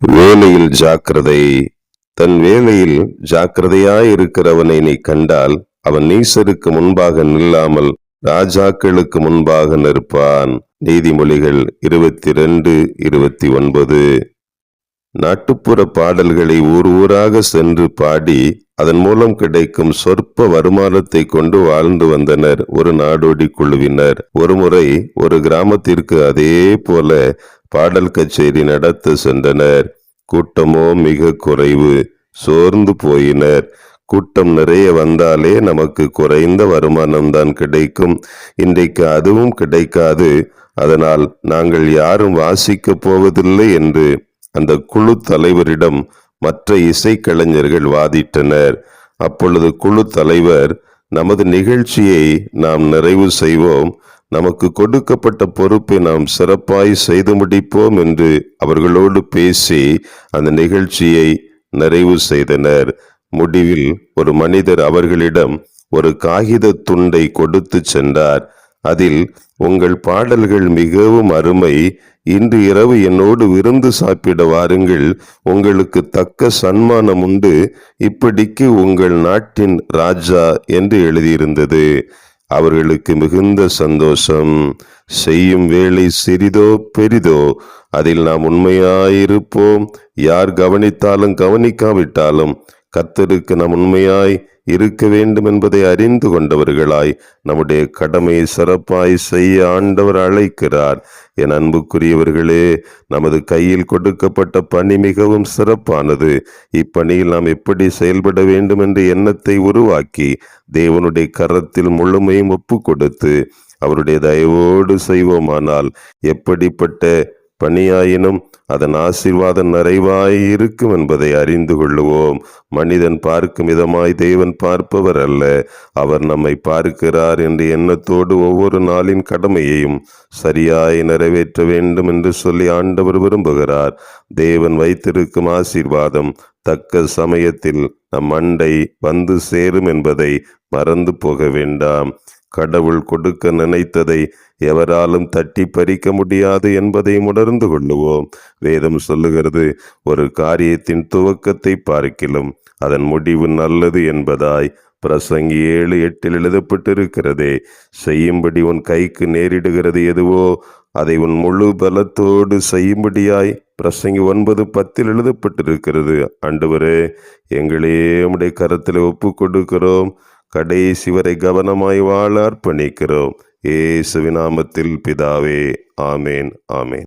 வேலையில் ஜாக்கிரதை. தன் வேலையில் ஜாக்கிரதையாயிருக்கிறவனை நீ கண்டால் அவன் நீசருக்கு முன்பாக நில்லாமல் ராஜாக்களுக்கு முன்பாக நிற்பான். நீதிமொழிகள் இருபத்தி ரெண்டு இருபத்தி ஒன்பது. நாட்டுப்புற பாடல்களை ஊர் ஊராக சென்று பாடி அதன் மூலம் கிடைக்கும் சொற்ப வருமானத்தை கொண்டு வாழ்ந்து வந்தனர் ஒரு நாடோடி குழுவினர். ஒருமுறை ஒரு கிராமத்திற்கு அதே போல பாடல் கச்சேரி நடத்த சென்றனர். கூட்டமோ மிக குறைவு. சோர்ந்து போயினர். கூட்டம் நிறைய வந்தாலே நமக்கு குறைந்த வருமானம்தான் கிடைக்கும். இன்றைக்கு அதுவும் கிடைக்காது. அதனால் நாங்கள் யாரும் வாசிக்கப் போவதில்லை என்று அந்த குழு தலைவரிடம் மற்ற இசைக்கலைஞர்கள் வாதிட்டனர். அப்பொழுது குழு தலைவர் நமது நிகழ்ச்சியை நாம் நிறைவு செய்வோம். நமக்கு கொடுக்கப்பட்ட பொறுப்பை நாம் சிறப்பாய் செய்து முடிப்போம் என்று அவர்களோடு பேசி அந்த நிகழ்ச்சியை நிறைவு செய்தனர். முடிவில் ஒரு மனிதர் அவர்களிடம் ஒரு காகித துண்டை கொடுத்து சென்றார். அதில் உங்கள் பாடல்கள் மிகவும் அருமை. இன்று இரவு என்னோடு விருந்து சாப்பிட வாருங்கள். உங்களுக்கு தக்க சன்மானம் உண்டு இப்படிக்கு உங்கள் நாட்டின் ராஜா என்று எழுதியிருந்தது. அவர்களுக்கு மிகுந்த சந்தோஷம். செய்யும் வேலை சிறிதோ பெரிதோ அதில் நாம் உண்மையாயிருப்போம். யார் கவனித்தாலும் கவனிக்காவிட்டாலும் கத்தருக்கு நம் உண்மையாய் இருக்க வேண்டும் என்பதை அறிந்து கொண்டவர்களாய் நம்முடைய கடமையை சிறப்பாய் செய்ய ஆண்டவர் அழைக்கிறார். என் அன்புக்குரியவர்களே நமது கையில் கொடுக்கப்பட்ட பணி மிகவும் சிறப்பானது. இப்பணியில் நாம் எப்படி செயல்பட வேண்டும் என்ற எண்ணத்தை உருவாக்கி தேவனுடைய கரத்தில் முழுமையும் ஒப்பு கொடுத்து அவருடைய தயவோடு செய்வோமானால் எப்படிப்பட்ட பணியாயினும் அதன் ஆசீர்வாதம் நிறைவாய் இருக்கும் என்பதை அறிந்து கொள்ளுவோம். மனிதன் பார்க்கும் விதமாய் தேவன் பார்ப்பவர் அல்ல. அவர் நம்மை பார்க்கிறார் என்ற எண்ணத்தோடு ஒவ்வொரு நாளின் கடமையையும் சரியாய் நிறைவேற்ற வேண்டும் என்று சொல்லி ஆண்டவர் விரும்புகிறார். தேவன் வைத்திருக்கும் ஆசீர்வாதம் தக்க சமயத்தில் நம் அண்டை வந்து சேரும் என்பதை மறந்து போக வேண்டாம். கடவுள் கொடுக்க நினைத்ததை எவராலும் தட்டி பறிக்க முடியாது என்பதை உணர்ந்து கொள்ளுவோம். வேதம் சொல்லுகிறது ஒரு காரியத்தின் துவக்கத்தை பார்க்கிலும் அதன் முடிவு நல்லது என்பதாய் பிரசங்கி ஏழு எட்டில் எழுதப்பட்டிருக்கிறதே. செய்யும்படி உன் கைக்கு நேரிடுகிறது எதுவோ அதை உன் முழு பலத்தோடு செய்யும்படியாய் பிரசங்கி ஒன்பது பத்தில் எழுதப்பட்டிருக்கிறது. ஆண்டவரே எங்களே உடைய கரத்தில் ஒப்பு கொடுக்கிறோம் கடைசி வரை கவனமாய் வாழ அர்ப்பணிக்கிறோம். ஏசு நாமத்தில் பிதாவே ஆமேன் ஆமேன்.